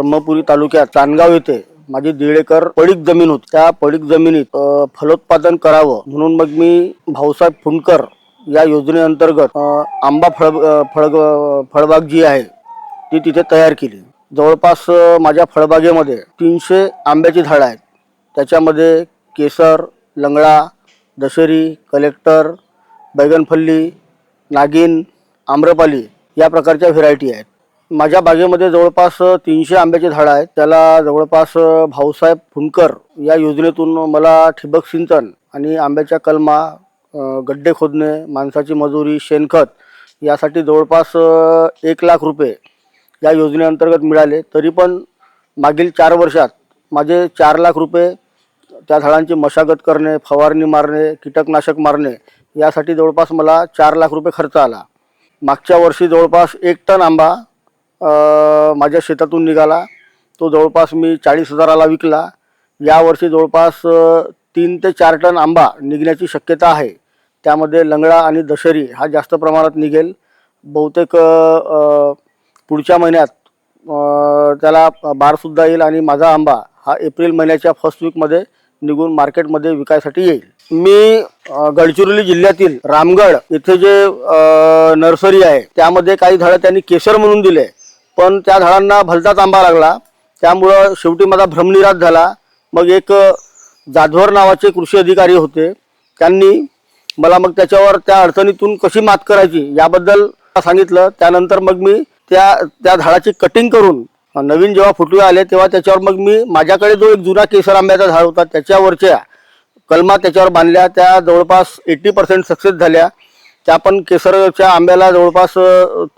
ब्रह्मपुरी तालुक्यात चांदगाव येथे माझी दीड एकर पडीक जमीन होती. त्या पडीक जमिनीत फलोत्पादन करावं म्हणून मग मी भाऊसाहेब फुंडकर या योजनेअंतर्गत आंबा फळ फळ फळबाग जी आहे ती तिथे तयार केली. जवळपास माझ्या फळबागेमध्ये तीनशे आंब्याची झाडं आहेत. त्याच्यामध्ये केसर लंगडा दशेरी कलेक्टर बैगनफल्ली नागिन आम्रपाली या प्रकारच्या व्हेरायटी आहेत. माझ्या बागेमध्ये जवळपास तीनशे आंब्याचे झाडं आहेत. त्याला जवळपास भाऊसाहेब फुंडकर या योजनेतून मला ठिबक सिंचन आणि आंब्याच्या कलमा गड्डे खोदणे माणसाची मजुरी शेणखत यासाठी जवळपास एक लाख रुपये या योजनेअंतर्गत मिळाले. तरी पण मागील चार वर्षात माझे चार लाख रुपये त्या झाडांची मशागत करणे फवारणी मारणे कीटकनाशक मारणे यासाठी जवळपास मला चार लाख रुपये खर्च आला. मागच्या वर्षी जवळपास एक टन आंबा माझ्या शेतातून निघाला. तो जवळपास मी चाळीस हजाराला विकला. यावर्षी जवळपास तीन ते चार टन आंबा निघण्याची शक्यता आहे. त्यामध्ये लंगडा आणि दशरी हा जास्त प्रमाणात निघेल. बहुतेक पुढच्या महिन्यात त्याला बारसुद्धा येईल आणि माझा आंबा हा एप्रिल महिन्याच्या फर्स्ट वीकमध्ये निघून मार्केटमध्ये विकायसाठी येईल. मी गडचिरोली जिल्ह्यातील रामगड इथे जे नर्सरी आहे त्यामध्ये काही झाडं त्यांनी केसर म्हणून दिले. पण त्या झाडांना भलताच आंबा लागला. त्यामुळं शेवटी माझा भ्रमनिराश झाला. मग एक जाधवर नावाचे कृषी अधिकारी होते. त्यांनी मला मग त्याच्यावर त्या अडचणीतून कशी मात करायची याबद्दल सांगितलं. त्यानंतर मग मी त्या त्या झाडाची कटिंग करून नवीन जेव्हा फुटवे आले तेव्हा त्याच्यावर मग मी माझ्याकडे जो एक जुना केसर आंब्याचा झाड होता त्याच्यावरच्या कलमा त्याच्यावर बांधल्या. त्या जवळपास एट्टी पर्सेंट सक्सेस झाल्या. त्या पण केसरच्या आंब्याला जवळपास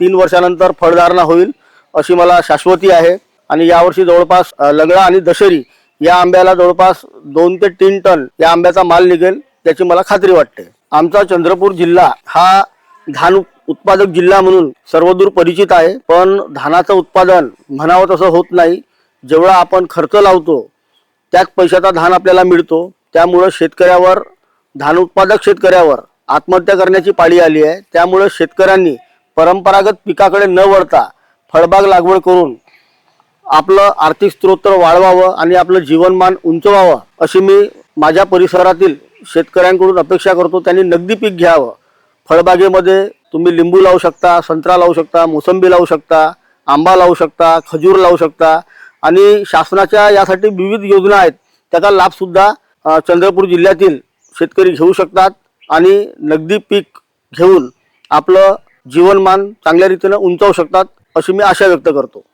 तीन वर्षानंतर फळधारणा होईल. अशी मला शाश्वती आहे. आणि यावर्षी जवळपास लंगडा आणि दशेरी या आंब्याला जवळपास दोन ते तीन टन या आंब्याचा माल निघेल याची मला खात्री वाटते. आमचा चंद्रपूर जिल्हा हा धान उत्पादक जिल्हा म्हणून सर्वदूर परिचित आहे. पण धानाचं उत्पादन म्हणावं तसं होत नाही. जेवढा आपण खर्च लावतो त्याच पैशाचा धान आपल्याला मिळतो. त्यामुळं शेतकऱ्यावर धान उत्पादक शेतकऱ्यावर आत्महत्या करण्याची पाळी आली आहे. त्यामुळं शेतकऱ्यांनी परंपरागत पिकाकडे न वळता फळबाग लागवड करून आपलं आर्थिक स्त्रोत वाढवावं आणि आपलं जीवनमान उंचवावं अशी मी माझ्या परिसरातील शेतकऱ्यांकडून अपेक्षा करतो. त्यांनी नगदी पीक घ्यावं. फळबागेमध्ये तुम्ही लिंबू लावू शकता संत्रा लावू शकता मोसंबी लावू शकता आंबा लावू शकता खजूर लावू शकता आणि शासनाच्या यासाठी विविध योजना आहेत. त्याचा लाभसुद्धा चंद्रपूर जिल्ह्यातील शेतकरी घेऊ शकतात आणि नगदी पीक घेऊन आपलं जीवनमान चांगल्या रीतीनं उंचावू शकतात. अशी मी आशा व्यक्त करतो.